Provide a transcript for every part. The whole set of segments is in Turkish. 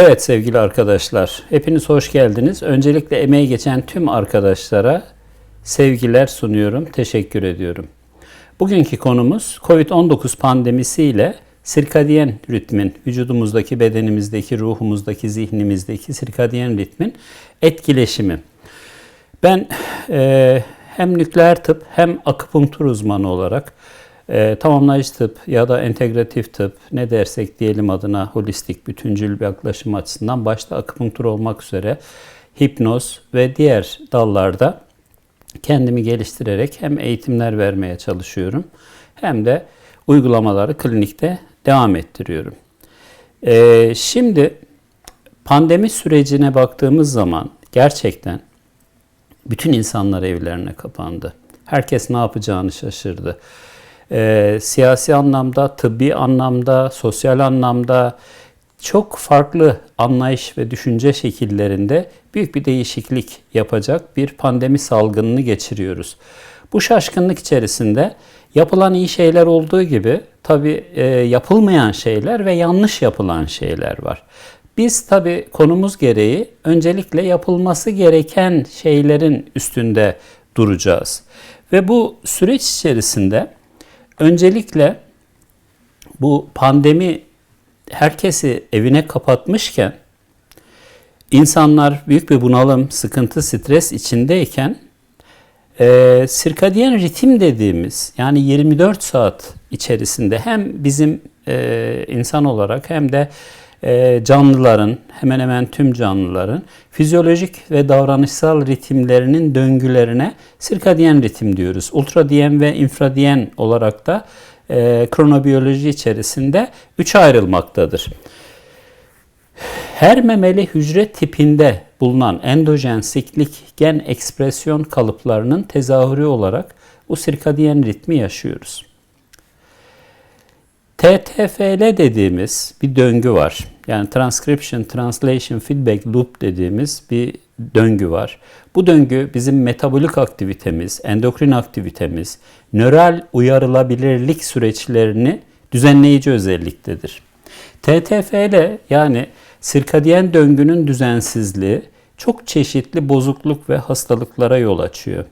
Evet sevgili arkadaşlar, hepiniz hoş geldiniz. Öncelikle emeği geçen tüm arkadaşlara sevgiler sunuyorum, teşekkür ediyorum. Bugünkü konumuz COVID-19 pandemisiyle sirkadiyen ritmin, vücudumuzdaki, bedenimizdeki, ruhumuzdaki, zihnimizdeki sirkadiyen ritmin etkileşimi. Ben e, hem nükleer tıp hem akupunktur uzmanı olarak e, tamamlayıcı tıp ya da entegratif tıp ne dersek diyelim adına holistik, bütüncül bir yaklaşım açısından başta akupunktur olmak üzere hipnoz ve diğer dallarda kendimi geliştirerek hem eğitimler vermeye çalışıyorum hem de uygulamaları klinikte devam ettiriyorum. E, şimdi pandemi sürecine baktığımız zaman gerçekten bütün insanlar evlerine kapandı. Herkes ne yapacağını şaşırdı e, siyasi anlamda, tıbbi anlamda, sosyal anlamda çok farklı anlayış ve düşünce şekillerinde büyük bir değişiklik yapacak bir pandemi salgınını geçiriyoruz. Bu şaşkınlık içerisinde yapılan iyi şeyler olduğu gibi tabi e, yapılmayan şeyler ve yanlış yapılan şeyler var. Biz tabi konumuz gereği öncelikle yapılması gereken şeylerin üstünde duracağız. Ve bu süreç içerisinde Öncelikle bu pandemi herkesi evine kapatmışken insanlar büyük bir bunalım, sıkıntı, stres içindeyken e, sirkadiyen ritim dediğimiz yani 24 saat içerisinde hem bizim e, insan olarak hem de e, canlıların hemen hemen tüm canlıların fizyolojik ve davranışsal ritimlerinin döngülerine sirkadiyen ritim diyoruz. Ultradiyen ve infradiyen olarak da e, kronobiyoloji içerisinde üçe ayrılmaktadır. Her memeli hücre tipinde bulunan endojen siklik gen ekspresyon kalıplarının tezahürü olarak bu sirkadiyen ritmi yaşıyoruz. TTFL dediğimiz bir döngü var. Yani Transcription, Translation, Feedback Loop dediğimiz bir döngü var. Bu döngü bizim metabolik aktivitemiz, endokrin aktivitemiz, nöral uyarılabilirlik süreçlerini düzenleyici özelliktedir. TTFL yani sirkadiyen döngünün düzensizliği çok çeşitli bozukluk ve hastalıklara yol açıyor.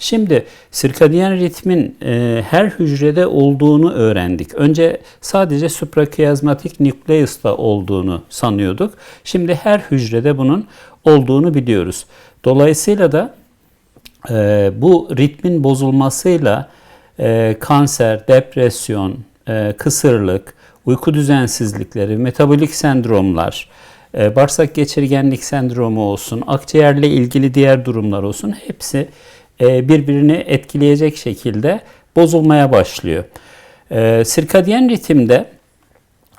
Şimdi sirkadiyen ritmin e, her hücrede olduğunu öğrendik. Önce sadece suprakiyazmatik nükleus'ta olduğunu sanıyorduk. Şimdi her hücrede bunun olduğunu biliyoruz. Dolayısıyla da e, bu ritmin bozulmasıyla e, kanser, depresyon, e, kısırlık, uyku düzensizlikleri, metabolik sendromlar, e, bağırsak geçirgenlik sendromu olsun, akciğerle ilgili diğer durumlar olsun hepsi birbirini etkileyecek şekilde bozulmaya başlıyor. E, sirkadiyen ritimde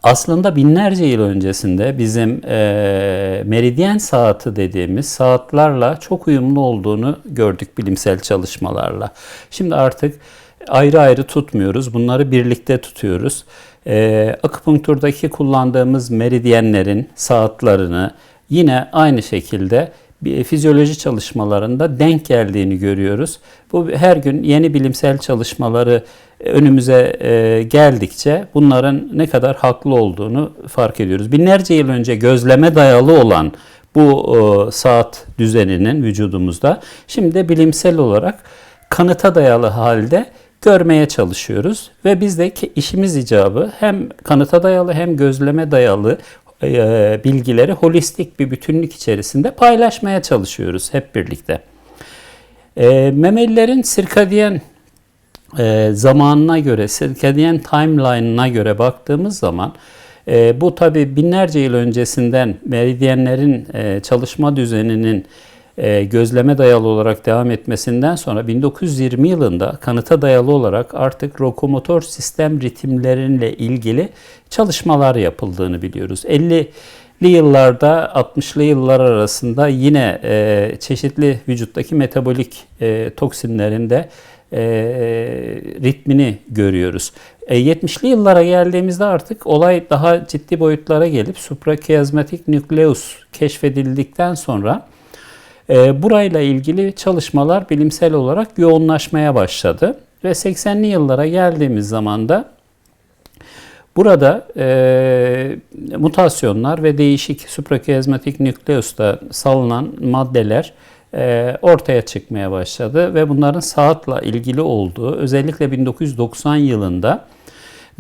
aslında binlerce yıl öncesinde bizim e, meridyen saati dediğimiz saatlerle çok uyumlu olduğunu gördük bilimsel çalışmalarla. Şimdi artık ayrı ayrı tutmuyoruz. Bunları birlikte tutuyoruz. E, akupunkturdaki kullandığımız meridyenlerin saatlerini yine aynı şekilde bir fizyoloji çalışmalarında denk geldiğini görüyoruz. Bu her gün yeni bilimsel çalışmaları önümüze e, geldikçe bunların ne kadar haklı olduğunu fark ediyoruz. Binlerce yıl önce gözleme dayalı olan bu e, saat düzeninin vücudumuzda şimdi bilimsel olarak kanıta dayalı halde görmeye çalışıyoruz ve biz de işimiz icabı hem kanıta dayalı hem gözleme dayalı e, bilgileri holistik bir bütünlük içerisinde paylaşmaya çalışıyoruz hep birlikte. E, memelilerin sirkadiyen e, zamanına göre, sirkadiyen timeline'ına göre baktığımız zaman bu tabi binlerce yıl öncesinden meridyenlerin çalışma düzeninin gözleme dayalı olarak devam etmesinden sonra 1920 yılında kanıta dayalı olarak artık lokomotor sistem ritimlerinle ilgili çalışmalar yapıldığını biliyoruz. 50'li yıllarda 60'lı yıllar arasında yine e, çeşitli vücuttaki metabolik e, toksinlerin de e, ritmini görüyoruz. E, 70'li yıllara geldiğimizde artık olay daha ciddi boyutlara gelip suprakiazmatik nükleus keşfedildikten sonra e, burayla ilgili çalışmalar bilimsel olarak yoğunlaşmaya başladı. Ve 80'li yıllara geldiğimiz zaman da Burada e, mutasyonlar ve değişik suprakiazmatik nükleosta salınan maddeler e, ortaya çıkmaya başladı ve bunların saatle ilgili olduğu özellikle 1990 yılında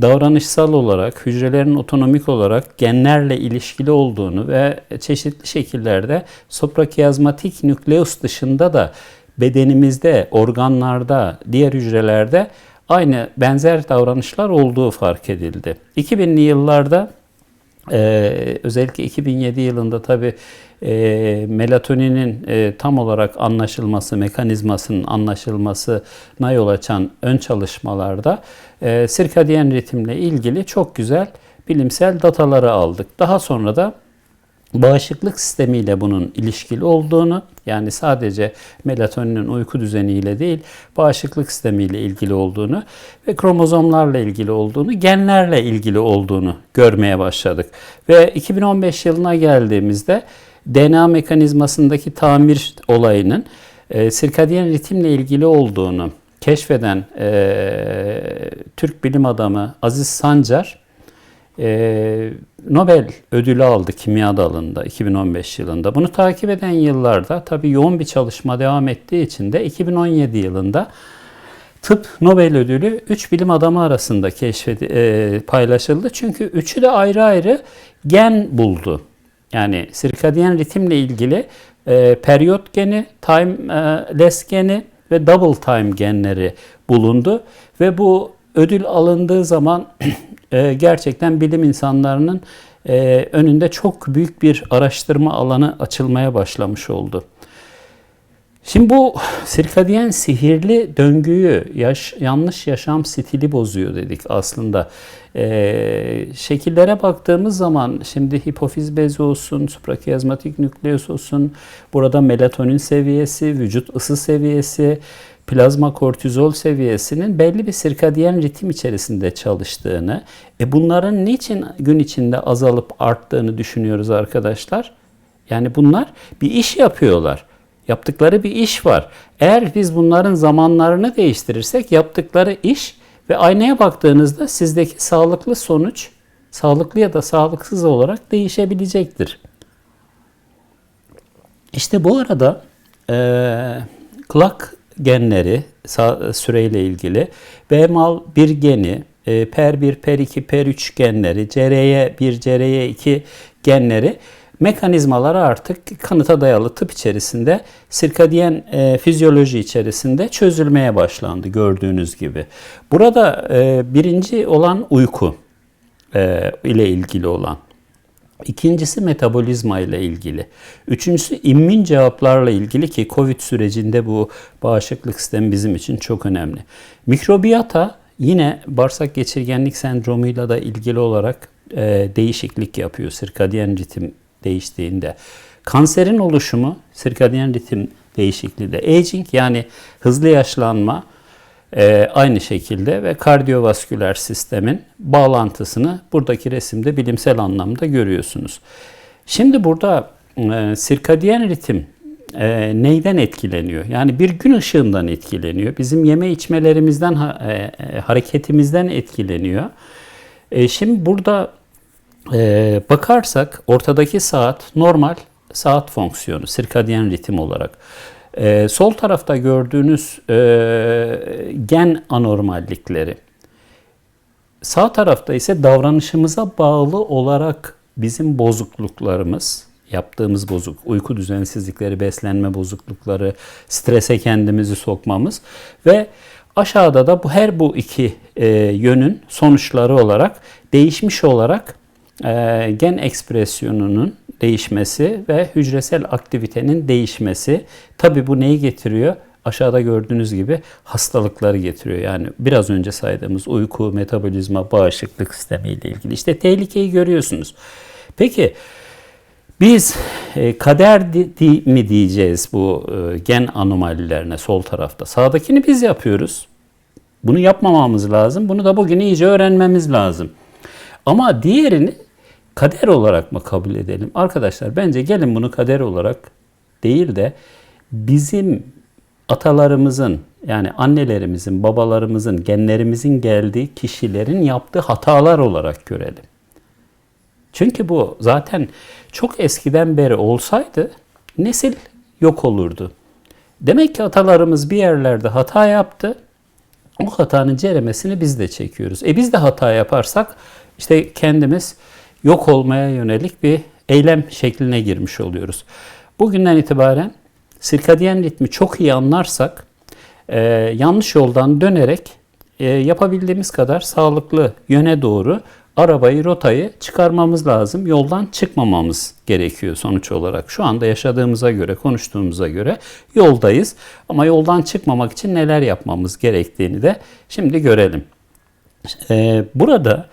davranışsal olarak hücrelerin otonomik olarak genlerle ilişkili olduğunu ve çeşitli şekillerde suprakiazmatik nükleus dışında da bedenimizde, organlarda, diğer hücrelerde aynı benzer davranışlar olduğu fark edildi. 2000'li yıllarda ee, özellikle 2007 yılında tabi e, melatoninin e, tam olarak anlaşılması, mekanizmasının anlaşılmasına yol açan ön çalışmalarda e, sirkadiyen ritimle ilgili çok güzel bilimsel dataları aldık. Daha sonra da bağışıklık sistemiyle bunun ilişkili olduğunu yani sadece melatoninin uyku düzeniyle değil bağışıklık sistemiyle ilgili olduğunu ve kromozomlarla ilgili olduğunu, genlerle ilgili olduğunu görmeye başladık. Ve 2015 yılına geldiğimizde DNA mekanizmasındaki tamir olayının e, sirkadiyen ritimle ilgili olduğunu keşfeden e, Türk bilim adamı Aziz Sancar e, Nobel ödülü aldı kimya dalında 2015 yılında. Bunu takip eden yıllarda tabii yoğun bir çalışma devam ettiği için de 2017 yılında tıp Nobel ödülü 3 bilim adamı arasında keşfedi, e, paylaşıldı. Çünkü üçü de ayrı ayrı gen buldu. Yani sirkadiyen ritimle ilgili e, periyot geni, timeless geni ve double time genleri bulundu ve bu ödül alındığı zaman e, gerçekten bilim insanlarının e, önünde çok büyük bir araştırma alanı açılmaya başlamış oldu. Şimdi bu sirkadiyen sihirli döngüyü, yaş, yanlış yaşam stili bozuyor dedik aslında. Ee, şekillere baktığımız zaman şimdi hipofiz bezi olsun, suprakiazmatik nükleus olsun, burada melatonin seviyesi, vücut ısı seviyesi, plazma kortizol seviyesinin belli bir sirkadiyen ritim içerisinde çalıştığını, e bunların niçin gün içinde azalıp arttığını düşünüyoruz arkadaşlar. Yani bunlar bir iş yapıyorlar. Yaptıkları bir iş var. Eğer biz bunların zamanlarını değiştirirsek yaptıkları iş ve aynaya baktığınızda sizdeki sağlıklı sonuç sağlıklı ya da sağlıksız olarak değişebilecektir. İşte bu arada e, clock genleri süreyle ilgili BMAL bir geni, e, PER1, PER2, PER3 genleri, CRY1, CRY2 genleri mekanizmaları artık kanıta dayalı tıp içerisinde sirkadiyen e, fizyoloji içerisinde çözülmeye başlandı gördüğünüz gibi. Burada e, birinci olan uyku e, ile ilgili olan. İkincisi metabolizma ile ilgili. Üçüncüsü immün cevaplarla ilgili ki COVID sürecinde bu bağışıklık sistemi bizim için çok önemli. Mikrobiyata yine bağırsak geçirgenlik sendromuyla da ilgili olarak e, değişiklik yapıyor sirkadiyen ritim değiştiğinde. Kanserin oluşumu sirkadiyen ritim değişikliği de aging yani hızlı yaşlanma e, aynı şekilde ve kardiyovasküler sistemin bağlantısını buradaki resimde bilimsel anlamda görüyorsunuz. Şimdi burada e, sirkadiyen ritim e, neyden etkileniyor? Yani bir gün ışığından etkileniyor. Bizim yeme içmelerimizden, e, e, hareketimizden etkileniyor. E, şimdi burada e, bakarsak ortadaki saat normal saat fonksiyonu, sirkadiyen ritim olarak. E, sol tarafta gördüğünüz e, gen anormallikleri. Sağ tarafta ise davranışımıza bağlı olarak bizim bozukluklarımız, yaptığımız bozuk, uyku düzensizlikleri, beslenme bozuklukları, strese kendimizi sokmamız ve aşağıda da bu her bu iki e, yönün sonuçları olarak değişmiş olarak e, gen ekspresyonunun değişmesi ve hücresel aktivitenin değişmesi. Tabi bu neyi getiriyor? Aşağıda gördüğünüz gibi hastalıkları getiriyor. Yani biraz önce saydığımız uyku, metabolizma, bağışıklık sistemi ile ilgili. İşte tehlikeyi görüyorsunuz. Peki biz e, kader mi diyeceğiz bu e, gen anomalilerine sol tarafta? Sağdakini biz yapıyoruz. Bunu yapmamamız lazım. Bunu da bugün iyice öğrenmemiz lazım. Ama diğerini kader olarak mı kabul edelim? Arkadaşlar bence gelin bunu kader olarak değil de bizim atalarımızın yani annelerimizin, babalarımızın, genlerimizin geldiği kişilerin yaptığı hatalar olarak görelim. Çünkü bu zaten çok eskiden beri olsaydı nesil yok olurdu. Demek ki atalarımız bir yerlerde hata yaptı. O hatanın ceremesini biz de çekiyoruz. E biz de hata yaparsak işte kendimiz yok olmaya yönelik bir eylem şekline girmiş oluyoruz. Bugünden itibaren sirkadiyen ritmi çok iyi anlarsak e, yanlış yoldan dönerek e, yapabildiğimiz kadar sağlıklı yöne doğru arabayı, rotayı çıkarmamız lazım. Yoldan çıkmamamız gerekiyor sonuç olarak. Şu anda yaşadığımıza göre, konuştuğumuza göre yoldayız. Ama yoldan çıkmamak için neler yapmamız gerektiğini de şimdi görelim. Ee, burada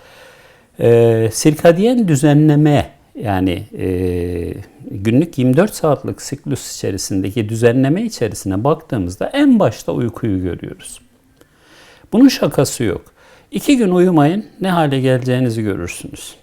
e, sirkadiyen düzenleme yani e, günlük 24 saatlik siklus içerisindeki düzenleme içerisine baktığımızda en başta uykuyu görüyoruz. Bunun şakası yok. İki gün uyumayın ne hale geleceğinizi görürsünüz.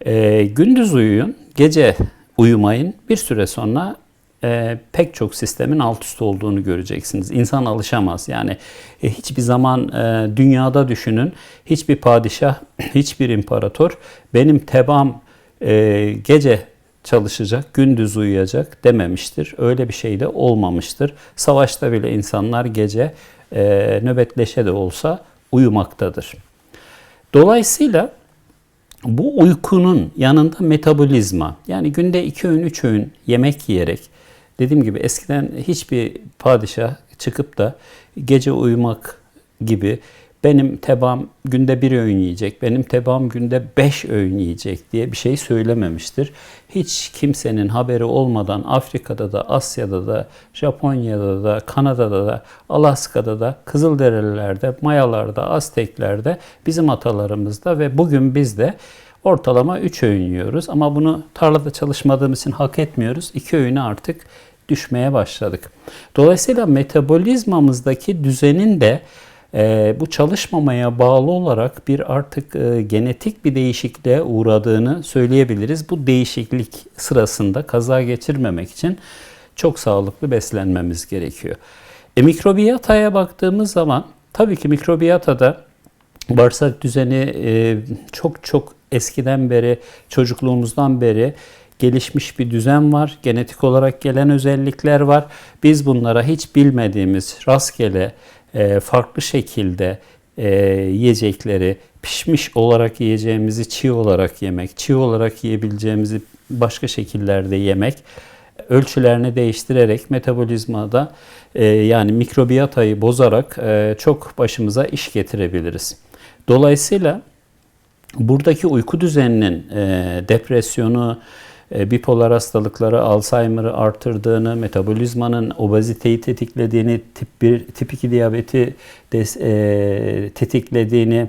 E, gündüz uyuyun, gece uyumayın. Bir süre sonra e, pek çok sistemin alt üst olduğunu göreceksiniz. İnsan alışamaz. Yani e, hiçbir zaman e, dünyada düşünün, hiçbir padişah, hiçbir imparator benim tebam e, gece çalışacak, gündüz uyuyacak dememiştir. Öyle bir şey de olmamıştır. Savaşta bile insanlar gece e, nöbetleşe de olsa uyumaktadır. Dolayısıyla bu uykunun yanında metabolizma yani günde iki öğün üç öğün yemek yiyerek dediğim gibi eskiden hiçbir padişah çıkıp da gece uyumak gibi benim tebam günde bir öğün yiyecek, benim tebam günde beş öğün yiyecek diye bir şey söylememiştir. Hiç kimsenin haberi olmadan Afrika'da da, Asya'da da, Japonya'da da, Kanada'da da, Alaska'da da, Kızılderililerde, Mayalarda, Azteklerde, bizim atalarımızda ve bugün biz de ortalama 3 öğün yiyoruz. Ama bunu tarlada çalışmadığımız için hak etmiyoruz. 2 öğüne artık düşmeye başladık. Dolayısıyla metabolizmamızdaki düzenin de e, bu çalışmamaya bağlı olarak bir artık e, genetik bir değişikliğe uğradığını söyleyebiliriz. Bu değişiklik sırasında kaza geçirmemek için çok sağlıklı beslenmemiz gerekiyor. E, mikrobiyataya baktığımız zaman tabii ki mikrobiyatada bağırsak düzeni e, çok çok eskiden beri, çocukluğumuzdan beri gelişmiş bir düzen var. Genetik olarak gelen özellikler var. Biz bunlara hiç bilmediğimiz rastgele e, farklı şekilde e, yiyecekleri pişmiş olarak yiyeceğimizi çiğ olarak yemek, çiğ olarak yiyebileceğimizi başka şekillerde yemek ölçülerini değiştirerek metabolizmada e, yani mikrobiyatayı bozarak çok başımıza iş getirebiliriz. Dolayısıyla buradaki uyku düzeninin depresyonu, e, bipolar hastalıkları, Alzheimer'ı artırdığını, metabolizmanın obeziteyi tetiklediğini, tip 1, tip 2 diyabeti de, e, tetiklediğini,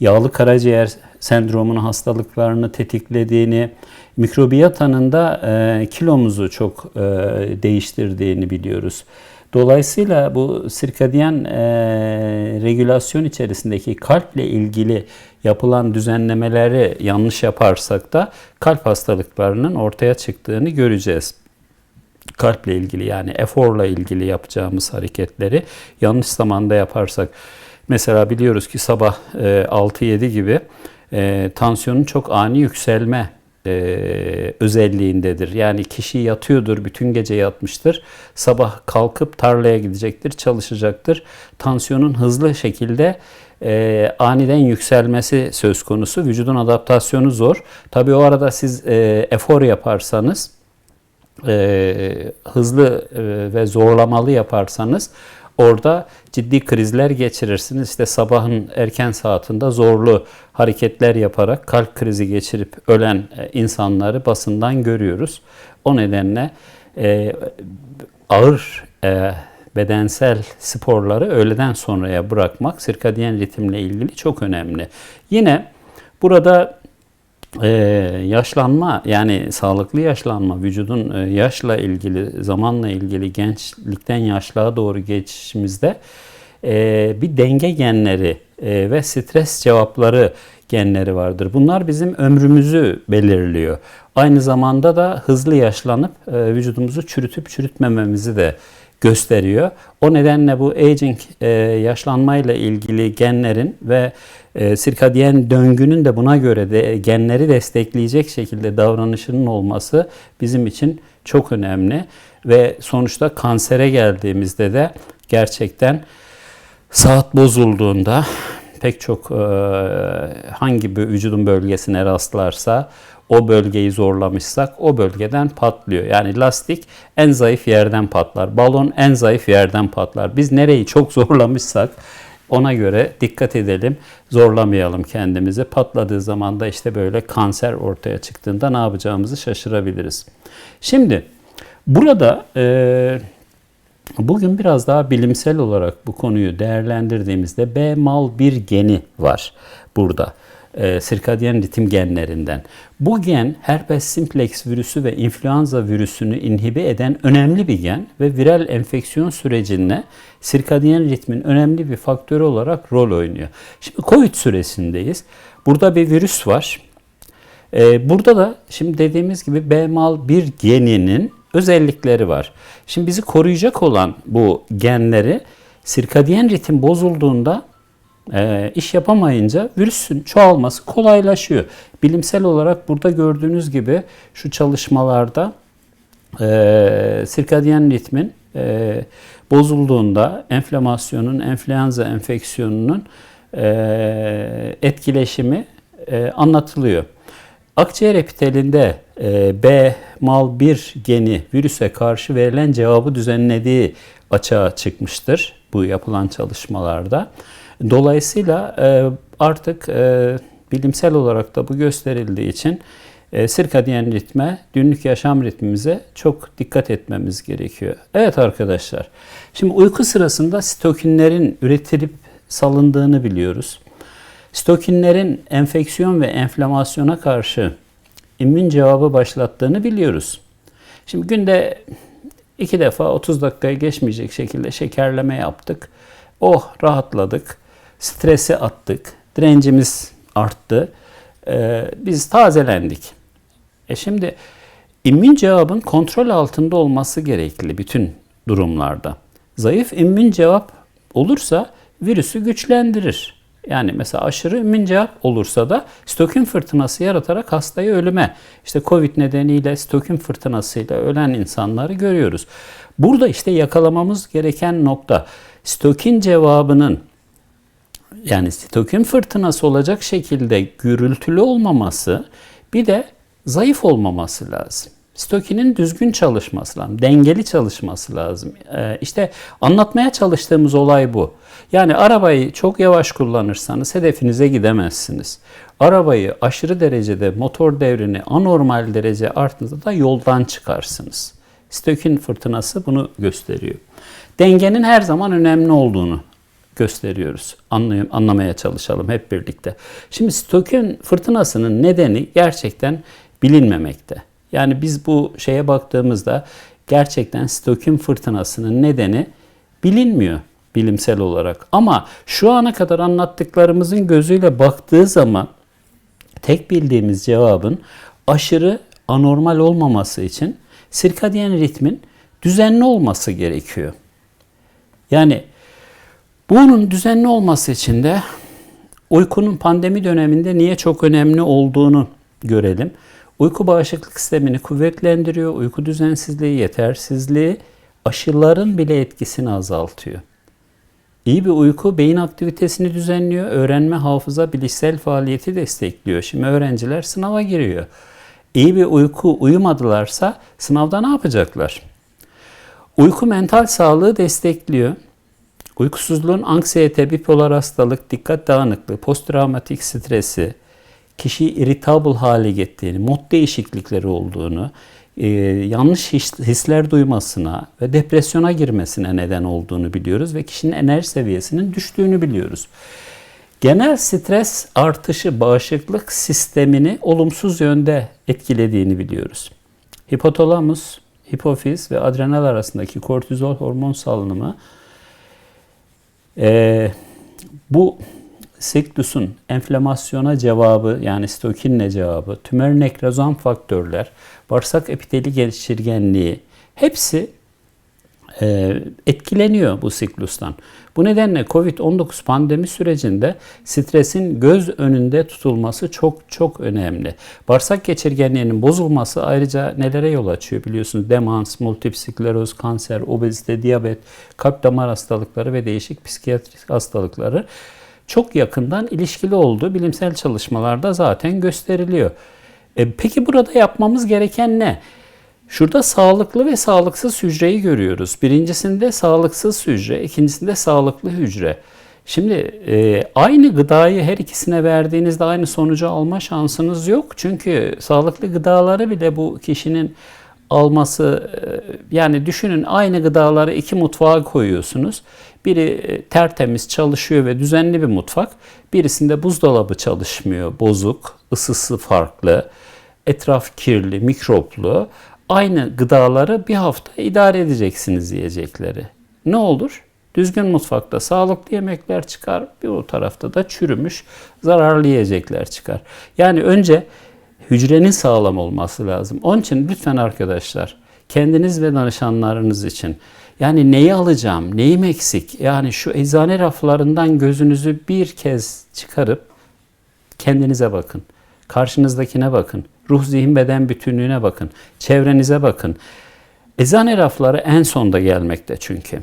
yağlı karaciğer sendromunun hastalıklarını tetiklediğini, mikrobiyatanın da e, kilomuzu çok e, değiştirdiğini biliyoruz. Dolayısıyla bu sirkadiyen e, regülasyon içerisindeki kalple ilgili yapılan düzenlemeleri yanlış yaparsak da kalp hastalıklarının ortaya çıktığını göreceğiz. Kalple ilgili yani eforla ilgili yapacağımız hareketleri yanlış zamanda yaparsak. Mesela biliyoruz ki sabah e, 6-7 gibi e, tansiyonun çok ani yükselme e, özelliğindedir. Yani kişi yatıyordur, bütün gece yatmıştır. Sabah kalkıp tarlaya gidecektir, çalışacaktır. Tansiyonun hızlı şekilde e, aniden yükselmesi söz konusu. Vücudun adaptasyonu zor. Tabi o arada siz e, efor yaparsanız, e, hızlı e, ve zorlamalı yaparsanız Orada ciddi krizler geçirirsiniz. İşte sabahın erken saatinde zorlu hareketler yaparak kalp krizi geçirip ölen e, insanları basından görüyoruz. O nedenle e, ağır e, bedensel sporları öğleden sonraya bırakmak sirkadiyen ritimle ilgili çok önemli. Yine burada ee, yaşlanma yani sağlıklı yaşlanma vücudun e, yaşla ilgili zamanla ilgili gençlikten yaşlığa doğru geçişimizde e, bir denge genleri e, ve stres cevapları genleri vardır. Bunlar bizim ömrümüzü belirliyor. Aynı zamanda da hızlı yaşlanıp e, vücudumuzu çürütüp çürütmememizi de gösteriyor. O nedenle bu aging e, yaşlanmayla ilgili genlerin ve e, sirkadiyen döngünün de buna göre de genleri destekleyecek şekilde davranışının olması bizim için çok önemli ve sonuçta kansere geldiğimizde de gerçekten saat bozulduğunda pek çok e, hangi bir vücudun bölgesine rastlarsa o bölgeyi zorlamışsak o bölgeden patlıyor. Yani lastik en zayıf yerden patlar. Balon en zayıf yerden patlar. Biz nereyi çok zorlamışsak ona göre dikkat edelim. Zorlamayalım kendimizi. Patladığı zaman da işte böyle kanser ortaya çıktığında ne yapacağımızı şaşırabiliriz. Şimdi burada e, bugün biraz daha bilimsel olarak bu konuyu değerlendirdiğimizde B mal bir geni var burada e, sirkadiyen ritim genlerinden. Bu gen herpes simplex virüsü ve influenza virüsünü inhibe eden önemli bir gen ve viral enfeksiyon sürecinde sirkadiyen ritmin önemli bir faktörü olarak rol oynuyor. Şimdi COVID süresindeyiz. Burada bir virüs var. E, burada da şimdi dediğimiz gibi BMAL1 geninin özellikleri var. Şimdi bizi koruyacak olan bu genleri sirkadiyen ritim bozulduğunda e, iş yapamayınca virüsün çoğalması kolaylaşıyor. Bilimsel olarak burada gördüğünüz gibi şu çalışmalarda e, sirkadiyen ritmin e, bozulduğunda enflamasyonun, enfluenza enfeksiyonunun e, etkileşimi e, anlatılıyor. Akciğer epitelinde e, B mal 1 geni virüse karşı verilen cevabı düzenlediği açığa çıkmıştır bu yapılan çalışmalarda. Dolayısıyla e, artık e, bilimsel olarak da bu gösterildiği için e, sirkadiyen ritme, günlük yaşam ritmimize çok dikkat etmemiz gerekiyor. Evet arkadaşlar, şimdi uyku sırasında sitokinlerin üretilip salındığını biliyoruz. Sitokinlerin enfeksiyon ve enflamasyona karşı immün cevabı başlattığını biliyoruz. Şimdi günde iki defa 30 dakikaya geçmeyecek şekilde şekerleme yaptık. Oh rahatladık stresi attık, direncimiz arttı, ee, biz tazelendik. E şimdi immün cevabın kontrol altında olması gerekli bütün durumlarda. Zayıf immün cevap olursa virüsü güçlendirir. Yani mesela aşırı immün cevap olursa da stokin fırtınası yaratarak hastayı ölüme, işte Covid nedeniyle stokin fırtınasıyla ölen insanları görüyoruz. Burada işte yakalamamız gereken nokta stokin cevabının yani sitokin fırtınası olacak şekilde gürültülü olmaması bir de zayıf olmaması lazım. Stokinin düzgün çalışması lazım, dengeli çalışması lazım. Ee, işte anlatmaya çalıştığımız olay bu. Yani arabayı çok yavaş kullanırsanız hedefinize gidemezsiniz. Arabayı aşırı derecede motor devrini anormal derece arttığında da yoldan çıkarsınız. Stokin fırtınası bunu gösteriyor. Dengenin her zaman önemli olduğunu gösteriyoruz. Anlayım, anlamaya çalışalım hep birlikte. Şimdi Stokin fırtınasının nedeni gerçekten bilinmemekte. Yani biz bu şeye baktığımızda gerçekten Stokin fırtınasının nedeni bilinmiyor bilimsel olarak. Ama şu ana kadar anlattıklarımızın gözüyle baktığı zaman tek bildiğimiz cevabın aşırı anormal olmaması için sirkadiyen ritmin düzenli olması gerekiyor. Yani bunun düzenli olması için de uykunun pandemi döneminde niye çok önemli olduğunu görelim. Uyku bağışıklık sistemini kuvvetlendiriyor. Uyku düzensizliği, yetersizliği aşıların bile etkisini azaltıyor. İyi bir uyku beyin aktivitesini düzenliyor, öğrenme, hafıza, bilişsel faaliyeti destekliyor. Şimdi öğrenciler sınava giriyor. İyi bir uyku uyumadılarsa sınavda ne yapacaklar? Uyku mental sağlığı destekliyor. Uykusuzluğun anksiyete, bipolar hastalık, dikkat dağınıklığı, posttraumatik stresi, kişiyi irritable hale getirdiğini, mod değişiklikleri olduğunu, e, yanlış hisler duymasına ve depresyona girmesine neden olduğunu biliyoruz ve kişinin enerji seviyesinin düştüğünü biliyoruz. Genel stres artışı bağışıklık sistemini olumsuz yönde etkilediğini biliyoruz. Hipotalamus, hipofiz ve adrenal arasındaki kortizol hormon salınımı e, bu siklusun enflamasyona cevabı yani stokinle cevabı, tümör nekrozom faktörler, bağırsak epiteli geçirgenliği hepsi etkileniyor bu siklustan. Bu nedenle Covid-19 pandemi sürecinde stresin göz önünde tutulması çok çok önemli. Bağırsak geçirgenliğinin bozulması ayrıca nelere yol açıyor biliyorsunuz. Demans, multiple skleroz, kanser, obezite, diyabet, kalp damar hastalıkları ve değişik psikiyatrik hastalıkları çok yakından ilişkili olduğu bilimsel çalışmalarda zaten gösteriliyor. E, peki burada yapmamız gereken ne? Şurada sağlıklı ve sağlıksız hücreyi görüyoruz. Birincisinde sağlıksız hücre, ikincisinde sağlıklı hücre. Şimdi e, aynı gıdayı her ikisine verdiğinizde aynı sonucu alma şansınız yok. Çünkü sağlıklı gıdaları bile bu kişinin alması e, yani düşünün aynı gıdaları iki mutfağa koyuyorsunuz. Biri e, tertemiz çalışıyor ve düzenli bir mutfak. Birisinde buzdolabı çalışmıyor, bozuk, ısısı farklı, etraf kirli, mikroplu aynı gıdaları bir hafta idare edeceksiniz yiyecekleri. Ne olur? Düzgün mutfakta sağlıklı yemekler çıkar, bir o tarafta da çürümüş, zararlı yiyecekler çıkar. Yani önce hücrenin sağlam olması lazım. Onun için lütfen arkadaşlar kendiniz ve danışanlarınız için yani neyi alacağım, neyim eksik? Yani şu eczane raflarından gözünüzü bir kez çıkarıp kendinize bakın. Karşınızdakine bakın. Ruh, zihin, beden bütünlüğüne bakın. Çevrenize bakın. Eczane rafları en sonda gelmekte çünkü.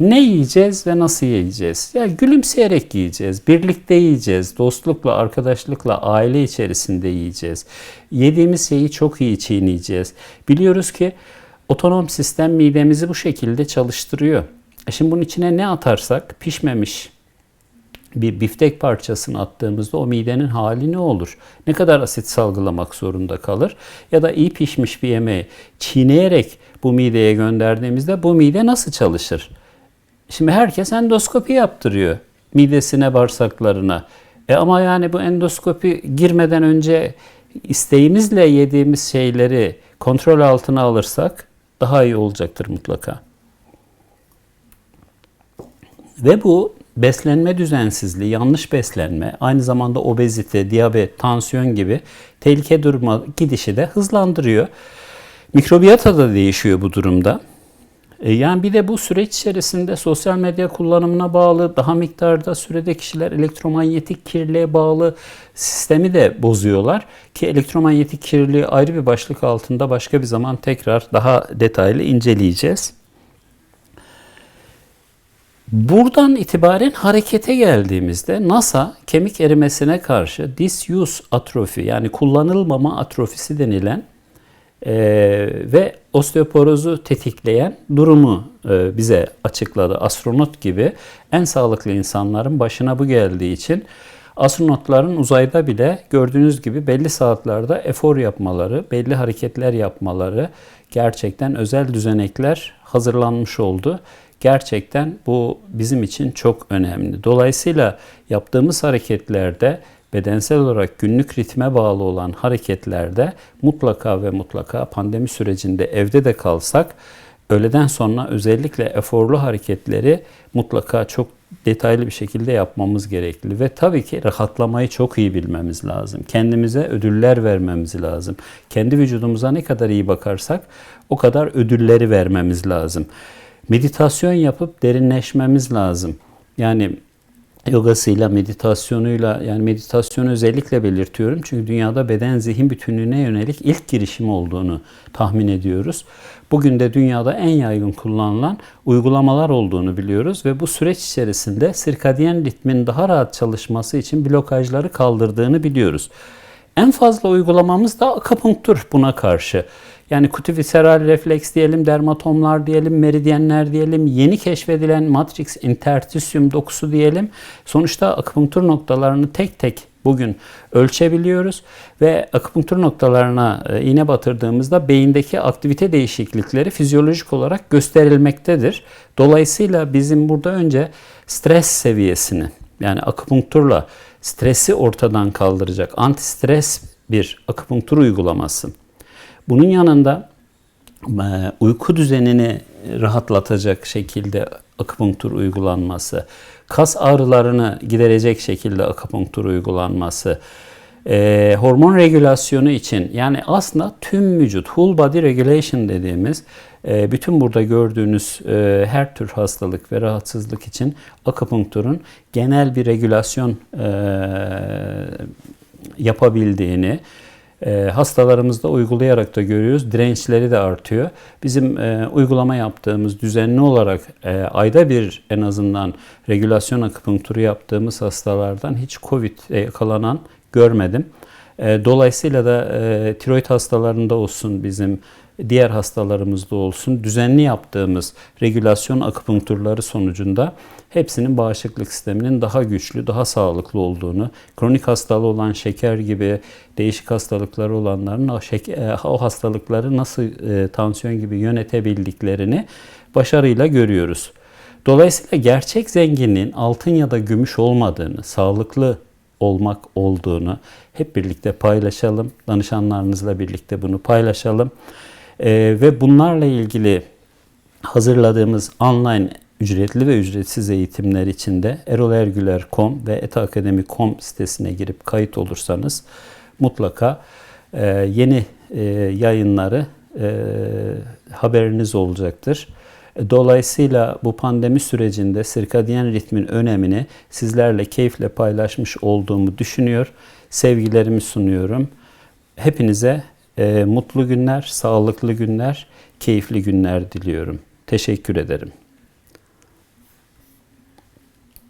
Ne yiyeceğiz ve nasıl yiyeceğiz? Ya gülümseyerek yiyeceğiz, birlikte yiyeceğiz, dostlukla, arkadaşlıkla, aile içerisinde yiyeceğiz. Yediğimiz şeyi çok iyi çiğneyeceğiz. Biliyoruz ki otonom sistem midemizi bu şekilde çalıştırıyor. E şimdi bunun içine ne atarsak pişmemiş, bir biftek parçasını attığımızda o midenin hali ne olur? Ne kadar asit salgılamak zorunda kalır? Ya da iyi pişmiş bir yemeği çiğneyerek bu mideye gönderdiğimizde bu mide nasıl çalışır? Şimdi herkes endoskopi yaptırıyor midesine, bağırsaklarına. E ama yani bu endoskopi girmeden önce isteğimizle yediğimiz şeyleri kontrol altına alırsak daha iyi olacaktır mutlaka. Ve bu beslenme düzensizliği, yanlış beslenme, aynı zamanda obezite, diyabet, tansiyon gibi tehlike duruma gidişi de hızlandırıyor. Mikrobiyata da değişiyor bu durumda. E, yani bir de bu süreç içerisinde sosyal medya kullanımına bağlı daha miktarda sürede kişiler elektromanyetik kirliliğe bağlı sistemi de bozuyorlar. Ki elektromanyetik kirliliği ayrı bir başlık altında başka bir zaman tekrar daha detaylı inceleyeceğiz. Buradan itibaren harekete geldiğimizde NASA kemik erimesine karşı disuse atrofi yani kullanılmama atrofisi denilen e, ve osteoporozu tetikleyen durumu e, bize açıkladı. Astronot gibi en sağlıklı insanların başına bu geldiği için astronotların uzayda bile gördüğünüz gibi belli saatlerde efor yapmaları, belli hareketler yapmaları gerçekten özel düzenekler hazırlanmış oldu. Gerçekten bu bizim için çok önemli. Dolayısıyla yaptığımız hareketlerde bedensel olarak günlük ritme bağlı olan hareketlerde mutlaka ve mutlaka pandemi sürecinde evde de kalsak öğleden sonra özellikle eforlu hareketleri mutlaka çok detaylı bir şekilde yapmamız gerekli ve tabii ki rahatlamayı çok iyi bilmemiz lazım. Kendimize ödüller vermemiz lazım. Kendi vücudumuza ne kadar iyi bakarsak o kadar ödülleri vermemiz lazım meditasyon yapıp derinleşmemiz lazım. Yani yogasıyla, meditasyonuyla yani meditasyonu özellikle belirtiyorum. Çünkü dünyada beden zihin bütünlüğüne yönelik ilk girişim olduğunu tahmin ediyoruz. Bugün de dünyada en yaygın kullanılan uygulamalar olduğunu biliyoruz ve bu süreç içerisinde sirkadiyen ritmin daha rahat çalışması için blokajları kaldırdığını biliyoruz. En fazla uygulamamız da akupunktur buna karşı. Yani kutivisceral refleks diyelim, dermatomlar diyelim, meridyenler diyelim, yeni keşfedilen matrix interstitium dokusu diyelim. Sonuçta akupunktur noktalarını tek tek bugün ölçebiliyoruz ve akupunktur noktalarına e, iğne batırdığımızda beyindeki aktivite değişiklikleri fizyolojik olarak gösterilmektedir. Dolayısıyla bizim burada önce stres seviyesini yani akupunkturla stresi ortadan kaldıracak anti stres bir akupunktur uygulaması bunun yanında e, uyku düzenini rahatlatacak şekilde akupunktur uygulanması, kas ağrılarını giderecek şekilde akupunktur uygulanması, e, hormon regülasyonu için yani aslında tüm vücut whole body regulation dediğimiz e, bütün burada gördüğünüz her tür hastalık ve rahatsızlık için akupunkturun genel bir regülasyon yapabildiğini e, hastalarımızda uygulayarak da görüyoruz. Dirençleri de artıyor. Bizim e, uygulama yaptığımız düzenli olarak e, ayda bir en azından regülasyon akupunkturu yaptığımız hastalardan hiç COVID yakalanan görmedim. E, dolayısıyla da tiroid hastalarında olsun bizim diğer hastalarımızda olsun düzenli yaptığımız regülasyon akupunkturları sonucunda hepsinin bağışıklık sisteminin daha güçlü, daha sağlıklı olduğunu, kronik hastalığı olan şeker gibi değişik hastalıkları olanların o, şeker, o hastalıkları nasıl e, tansiyon gibi yönetebildiklerini başarıyla görüyoruz. Dolayısıyla gerçek zenginliğin altın ya da gümüş olmadığını, sağlıklı olmak olduğunu hep birlikte paylaşalım. Danışanlarınızla birlikte bunu paylaşalım. Ee, ve bunlarla ilgili hazırladığımız online ücretli ve ücretsiz eğitimler için de erolergüler.com ve etaakademi.com sitesine girip kayıt olursanız mutlaka e, yeni e, yayınları e, haberiniz olacaktır. Dolayısıyla bu pandemi sürecinde sirkadiyen ritmin önemini sizlerle keyifle paylaşmış olduğumu düşünüyor. Sevgilerimi sunuyorum. Hepinize e, mutlu günler, sağlıklı günler, keyifli günler diliyorum. Teşekkür ederim.